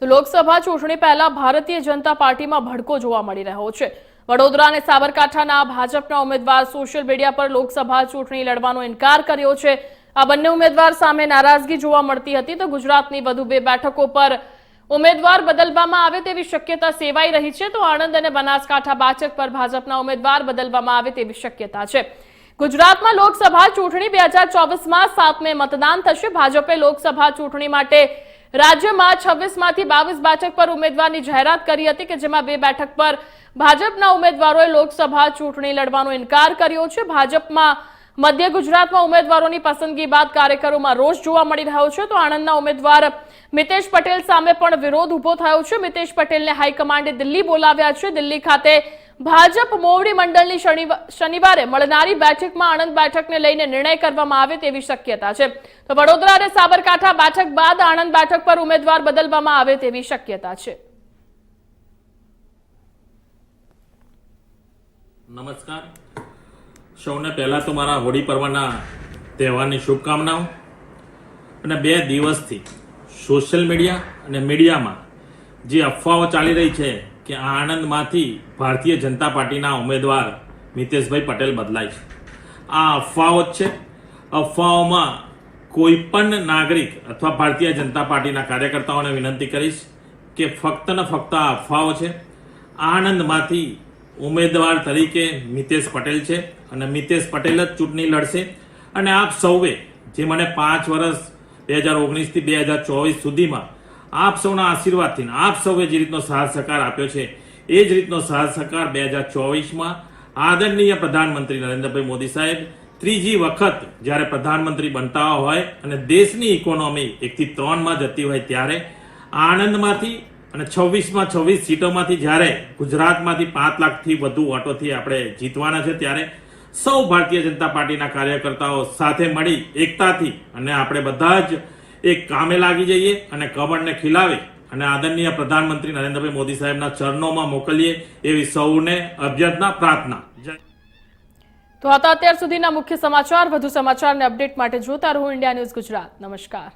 તો લોકસભા ચૂંટણી પહેલા ભારતીય જનતા પાર્ટીમાં ભડકો જોવા મળી રહ્યો છે. વડોદરા અને સાબરકાંઠાના ભાજપના ઉમેદવાર સોશિયલ મીડિયા પર લોકસભા ચૂંટણી લડવાનો ઇનકાર કર્યો છે. આ બંને ઉમેદવાર સામે નારાજગી જોવા મળતી હતી તો ગુજરાતની વધુ બે બેઠકો પર ઉમેદવાર બદલવામાં આવે તેવી શક્યતા સેવાઈ રહી છે તો આણંદ અને બનાસકાંઠા બાચક પર ભાજપના ઉમેદવાર બદલવામાં આવે તેવી શક્યતા છે. ગુજરાતમાં લોકસભા ચૂંટણી બે હજાર ચોવીસમાં સાતમે મતદાન થશે. ભાજપે લોકસભા ચૂંટણી માટે રાજ્યમાં છવ્વીસમાંથી બાવીસ બેઠક પર ઉમેદવારની જાહેરાત કરી હતી કે જેમાં બે બેઠક પર ભાજપના ઉમેદવારોએ લોકસભા ચૂંટણી લડવાનો ઇનકાર કર્યો છે. ભાજપમાં મધ્ય ગુજરાતમાં ઉમેદવારોની પસંદગી બાદ કાર્યકરોમાં રોષ જોવા મળી રહ્યો છે. તો આણંદના ઉમેદવાર મિતેશ પટેલ સામે પણ વિરોધ ઊભો થયો છે. મિતેશ પટેલને હાઈકમાન્ડે દિલ્હી બોલાવ્યા છે. દિલ્હી ખાતે ભાજપ મોવડી મંડળની શનિવારે મળનારી બેઠકમાં આણંદ બેઠકને લઈને નિર્ણય કરવામાં આવે તેવી શક્યતા છે. તો વડોદરા અને સાબરકાંઠા બેઠક બાદ આણંદ બેઠક પર ઉમેદવાર બદલવામાં આવે તેવી શક્યતા છે. નમસ્કાર. સૌને પહેલાં તો મારા હોળી પર્વના તહેવારની શુભકામનાઓ. અને બે દિવસથી સોશિયલ મીડિયા અને મીડિયામાં જે અફવાઓ ચાલી રહી છે કે આણંદમાંથી ભારતીય જનતા પાર્ટીના ઉમેદવાર મિતેશભાઈ પટેલ બદલાય છે. આ અફવાઓ જ છે. અફવાઓમાં કોઈ પણ નાગરિક અથવા ભારતીય જનતા પાર્ટીના કાર્યકર્તાઓને વિનંતી કરીશ કે ફક્ત ને ફક્ત આ અફવાઓ છે. આણંદમાંથી ઉમેદવાર તરીકે મિતેશ પટેલ છે અને મિતેશ પટેલ જ ચૂંટણી લડશે. અને આપ સૌએ જે મને પાંચ વર્ષ બે હજાર ઓગણીસથી બે હજાર ચોવીસ સુધીમાં આપ સૌના આશીર્વાદથી આપ સૌએ જે રીતનો સાથ સહકાર આપ્યો છે, એ જ રીતનો સાથ સહકાર બે હજાર ચોવીસમાં આદરણીય પ્રધાનમંત્રી નરેન્દ્રભાઈ મોદી સાહેબ ત્રીજી વખત જ્યારે પ્રધાનમંત્રી બનતા હોય અને દેશની ઇકોનોમી એકથી ત્રણમાં જતી હોય ત્યારે આણંદમાંથી અને છવ્વીસમાં છવ્વીસ સીટોમાંથી જ્યારે ગુજરાતમાંથી પાંચ લાખથી વધુ ઓટોથી આપણે જીતવાના છે, ત્યારે સૌ ભારતીય જનતા પાર્ટીના કાર્યકર્તાઓ સાથે મળી એકતાથી અને આપણે બધા જ એક કામે લાગી જઈએ અને કમળને ખીલાવી અને આદરણીય પ્રધાનમંત્રી નરેન્દ્રભાઈ મોદી સાહેબના ચરણોમાં મોકલીએ એવી સૌને અભ્યર્થના, પ્રાર્થના. તો હતા અત્યાર સુધીના મુખ્ય સમાચાર. વધુ સમાચારને અપડેટ માટે જોતા રહો ઇન્ડિયા ન્યૂઝ ગુજરાત. નમસ્કાર.